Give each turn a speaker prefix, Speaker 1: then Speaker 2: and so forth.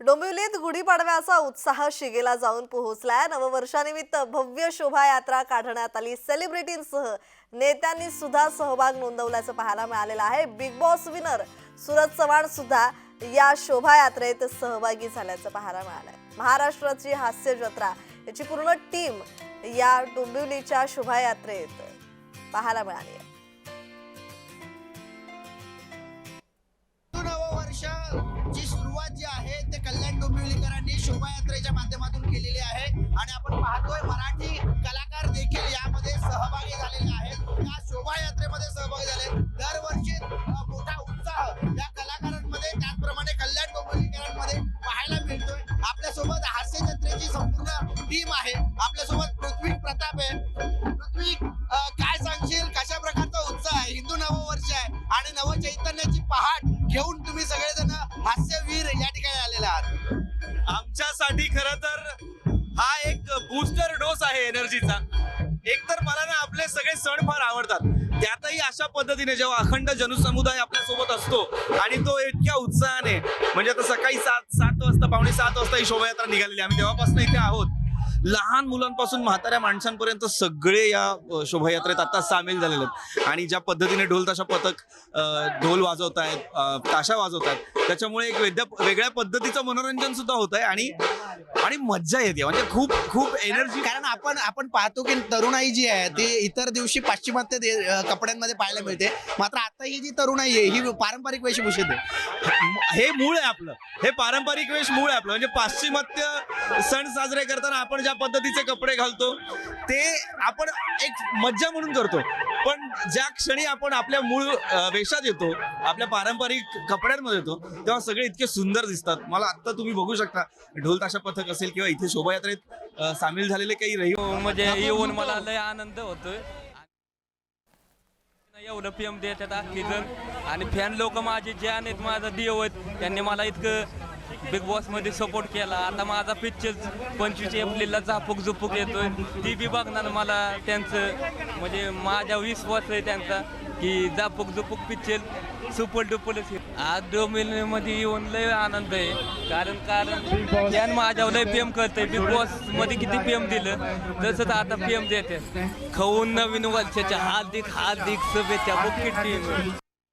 Speaker 1: डोंबिवलीत गुढीपाडव्याचा उत्साह शिगेला जाऊन पोहोचलाय. नववर्षानिमित्त भव्य शोभायात्रा काढण्यात आली. सेलिब्रिटींसह नेत्यांनी सुद्धा सहभाग नोंदवल्याचं पाहायला मिळालेलं आहे. Bigg Boss winner Suraj Chavan सुद्धा या शोभायात्रेत सहभागी झाल्याचं पाहायला मिळालंय. महाराष्ट्राची हास्य जत्रा याची पूर्ण टीम या डोंबिवलीच्या शोभायात्रेत पाहायला मिळाली आहे.
Speaker 2: शोभायात्रेच्या माध्यमातून केलेली आहे. आणि आपण पाहतोय मराठी कलाकार देखील यामध्ये सहभागी झालेले आहेत. या शोभायात्रेमध्ये सहभागी झाले दरवर्षी मोठा उत्साह या कलाकारांमध्ये. त्याचप्रमाणे कल्याण डोंबिवलीकरांमध्ये पाहायला मिळतोय. आपल्यासोबत हास्य जत्रेची संपूर्ण टीम आहे. आपल्यासोबत पृथ्वी प्रताप आहे. पृथ्वी काय सांगशील? कशा प्रकारचा उत्साह आहे? हिंदू नववर्ष आहे. आणि नवचैतन्याची पहाट घेऊन तुम्ही सगळेजण हास्यवीर या ठिकाणी आलेला आहात.
Speaker 3: आमच्या एनर्जीचा. एक तर मला ना आपले सगळे सण फार आवडतात. त्यातही अशा पद्धतीने जेव्हा अखंड जनसमुदाय आपल्यासोबत असतो आणि तो इतक्या उत्साहाने म्हणजे आता सकाळी सात सात वाजता पावणे सात वाजता ही शोभायात्रा निघालेली आम्ही तेव्हापासून इथे आहोत. लहान मुलांपासून म्हाताऱ्या माणसांपर्यंत सगळे या शोभायात्रेत आता सामील झालेले आहेत. आणि ज्या पद्धतीने ढोल ताशा पथक ढोल वाजवत आहेत ताशा वाजवत आहेत त्याच्यामुळे एक वेद्या वेगळ्या पद्धतीचं मनोरंजन सुद्धा होत आहे आणि आणि मज्जा येते. म्हणजे खूप खूप एनर्जी
Speaker 2: कारण आपण आपण पाहतो की तरुणाई जी आहे ती इतर दिवशी पाश्चिमात्य दे- अ, कपड्यांमध्ये पाहायला मिळते. मात्र आता ही जी तरुणाई आहे ही पारंपरिक वेशभूषेत आहे.
Speaker 3: हे मूळ आहे आपलं. हे पारंपरिक वेश मूळ आहे आपलं. म्हणजे पाश्चिमात्य सण साजरे करताना आपण ज्या पद्धतीचे कपडे घालतो ते आपण एक मज्जा म्हणून करतो. पण ज्या क्षणी आपण आपल्या मूळ वेशात येतो आपल्या पारंपरिक कपड्यांमध्ये येतो तेव्हा सगळे इतके सुंदर दिसतात. मला आत्ता तुम्ही बघू शकता ढोल ताशा पथक असेल किंवा इथे शोभायात्रेत सामील झालेले काही रही
Speaker 4: म्हणजे येऊन मला लय आनंद होतोय. एवढं पीएम देतात अख्खी जण आणि फॅन लोक माझे जे आहेत माझा देव आहेत. त्यांनी मला इतकं बिग बॉसमध्ये सपोर्ट केला. आता माझा पिक्चर पंचवीस एप्रिलला झापूक झुपूक येतोय. ती बी बघणार मला त्यांचं. म्हणजे माझ्या विश्वास आहे त्यांचा की Zapuk Zupuk picture super duper आज डोमिनमध्ये येऊन लय आनंद आहे. कारण कारण त्यानं माझ्यावर लय प्रेम करतंय. बिग बॉसमध्ये किती प्रेम दिलं तसंच आता प्रेम देते. खाऊन नवीन वर्षाच्या हार्दिक हार्दिक शुभेच्छा. बुकी टीम